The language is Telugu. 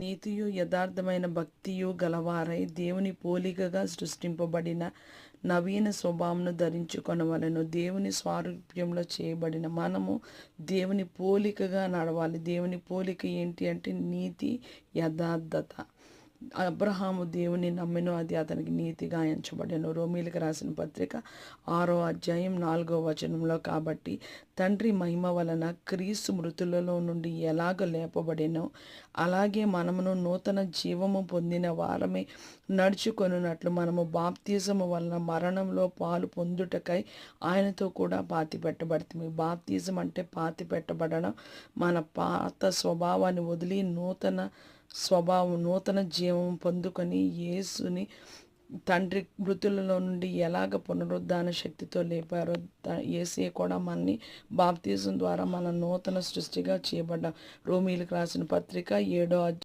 నీతియు యథార్థమైన భక్తియు గలవారై దేవుని పోలికగా సృష్టింపబడిన నవీన స్వభావంను ధరించుకొనవలెను. దేవుని స్వారూప్యంలో చేయబడిన మనము దేవుని పోలికగా నడవాలి. దేవుని పోలిక ఏంటి అంటే నీతి యథార్థత. అబ్రహాము దేవుని నమ్మెను అది అతనికి నీతిగా ఎంచబడెను. రోమిలకు రాసిన పత్రిక ఆరో అధ్యాయం నాలుగో వచనంలో కాబట్టి తండ్రి మహిమ వలన క్రీస్తు మృతులలో నుండి ఎలాగ లేపబడినో? అలాగే మనమును నూతన జీవము పొందిన వారమే నడుచుకొనున్నట్లు మనము బాప్తిజము వలన మరణంలో పాలు పొందుటకై ఆయనతో కూడా పాతి పెట్టబడుతుంది. బాప్తిజం అంటే పాతి పెట్టబడడం మన పాత స్వభావాన్ని వదిలి నూతన స్వభావం నూతన జీవం పొందుకొని యేసుని తండ్రి మృతులలో నుండి ఎలాగ పునరుద్ధాన శక్తితో లేపారో ఏసీ కూడా మనని బాప్తీజం ద్వారా మన నూతన సృష్టిగా చేయబడ్డ. రోమీలకు రాసిన పత్రిక ఏడో